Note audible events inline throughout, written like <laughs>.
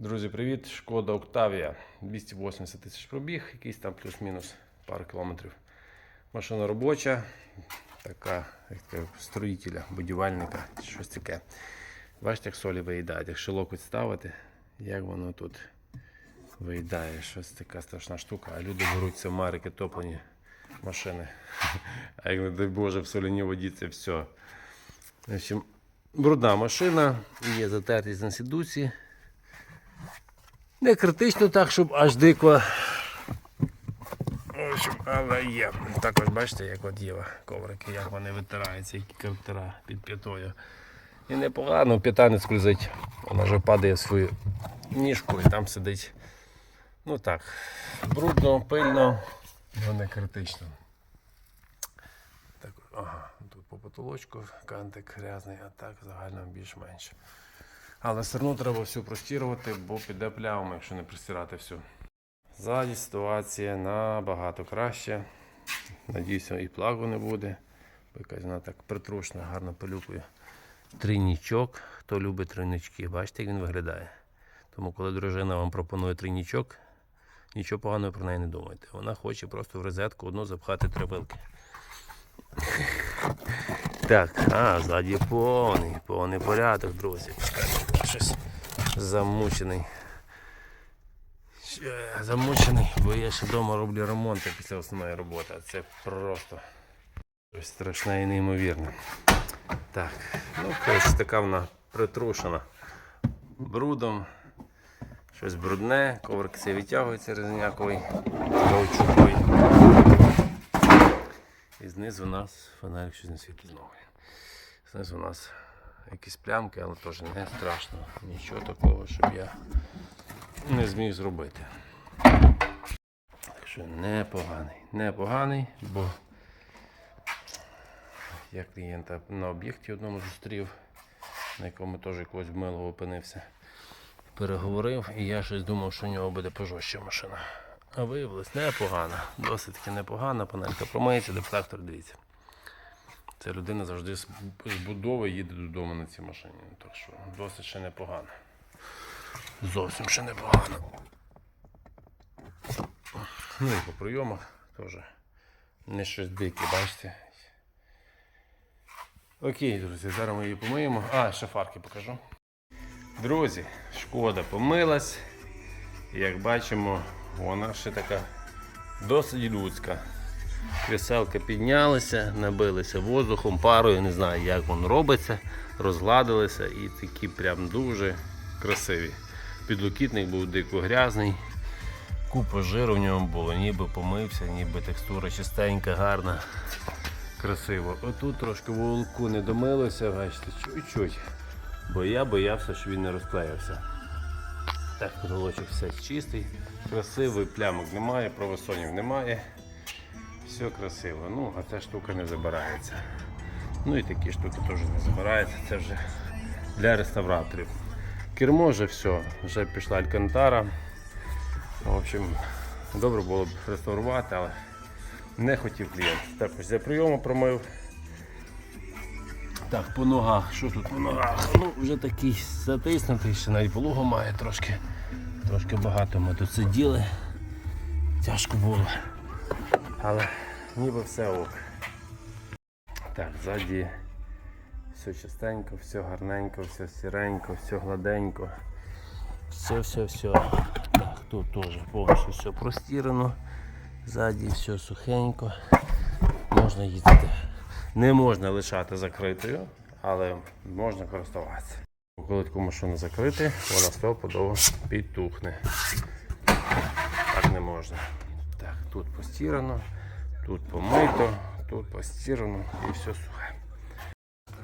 Друзі, привіт! Шкода Октавія. 280 тисяч пробіг, якийсь там плюс-мінус пару кілометрів. Машина робоча, така як таке, строїтеля, будівельника, щось таке. Бачите, як солі виїдають. Якщо локоть ставити, як воно тут виїдає, щось така страшна штука. А люди беруться в марики топлені машини. <laughs> А як не дай Боже, в соляній воді це все. В общем, брудна машина, є затертість на. Не критично так, щоб аж дико. Але є. Також бачите, як от є коврики, як вони витираються, які картера під п'ятою. І непогано, п'ята не скользить. Вона вже падає свою ніжку і там сидить. Ну так, брудно, пильно, але не критично. Так, ага, тут по потолочку кантик грязний, а так загально більш-менш. Але все одно треба все простірувати, бо піде пляма, якщо не простирати все. Ззаді ситуація набагато краще. Надіюся, і плагу не буде. Бо якась вона так притрушена, гарно пилюкою. Трійнічок. Хто любить тройнички, бачите, як він виглядає. Тому, коли дружина вам пропонує трійнічок, нічого поганого про неї не думайте. Вона хоче просто в розетку одну запхати три вилки. Так, а, ззаді повний, повний порядок, друзі. Щось замучений. Замучений, бо я ще вдома роблю ремонт після основної роботи. Це просто щось страшне і неймовірне. Так, ну ось така вона притрушена брудом. Щось брудне, коврик все відтягується резиняковий, каучуковий. І знизу у нас фонарик щось не світить знову. Знизу у нас якісь плямки, але теж не страшно. Нічого такого, щоб я не зміг зробити. Так що непоганий. Непоганий, бо я клієнта на об'єкті одному зустрів, на якому теж якогось милого опинився. Переговорив і я щось думав, що у нього буде пожорстча машина. А виявилось непогана. Досить таки непогана, панелька промиється, дефлектор дивіться. Ця людина завжди з будови їде додому на цій машині. Так що досить ще непогано. Зовсім ще непогано. Ну і по прийомах теж не щось дике, бачите. Окей, друзі, зараз ми її помиємо. А, ще фарки покажу. Друзі, шкода помилась. Як бачимо, вона ще така досить людська. Кріселки піднялися, набилися воздухом, парою, не знаю, як воно робиться, розгладилися і такі прям дуже красиві. Підлокітник був дико грязний, купа жиру в ньому було, ніби помився, ніби текстура чистенька, гарна, красиво. Отут трошки вуголку не домилося, бачите, чуть-чуть. Бо я боявся, що він не розклеївся. Так, потолочок все чистий, красивий, плямок немає, провисонів немає. Все красиво. Ну, а ця штука не забирається. Ну і такі штуки теж не забираються. Це вже для реставраторів. Кермо вже все, вже пішла алькантара. В общем, добре було б реставрувати, але не хотів клієнт. Так, ось для прийому промив. Так, по ногах, що тут по ногах? Ну, вже такий затиснутий, ще навіть вологу має трошки. Трошки багато ми тут сиділи. Тяжко було. Але ніби все ок. Так, ззаді все чистенько, все гарненько, все сіренько, все гладенько. Все, все, все. Так, тут теж повністю все простірено. Ззаді все сухенько. Можна їздити. Не можна лишати закритою, але можна користуватися. Коли таку машину закрити, вона стопудово підтухне. Так не можна. Так, тут постірано, тут помито, тут постірано і все сухе.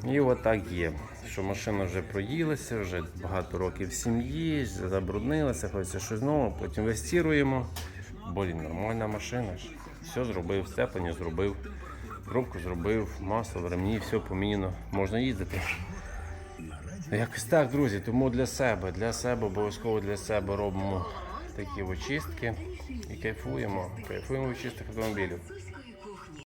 І отак є, що машина вже проїлася, вже багато років в сім'ї, забруднилася, хочеться щось нове, потім вистіруємо. Блін, нормальна машина. Все зробив, степані зробив, пробку зробив, масло в ремні, все поміняно, можна їздити. Якось так, друзі, тому для себе, для себе, обов'язково для себе робимо такі очистки і кайфуємо. Кайфуємо від чистих автомобілів.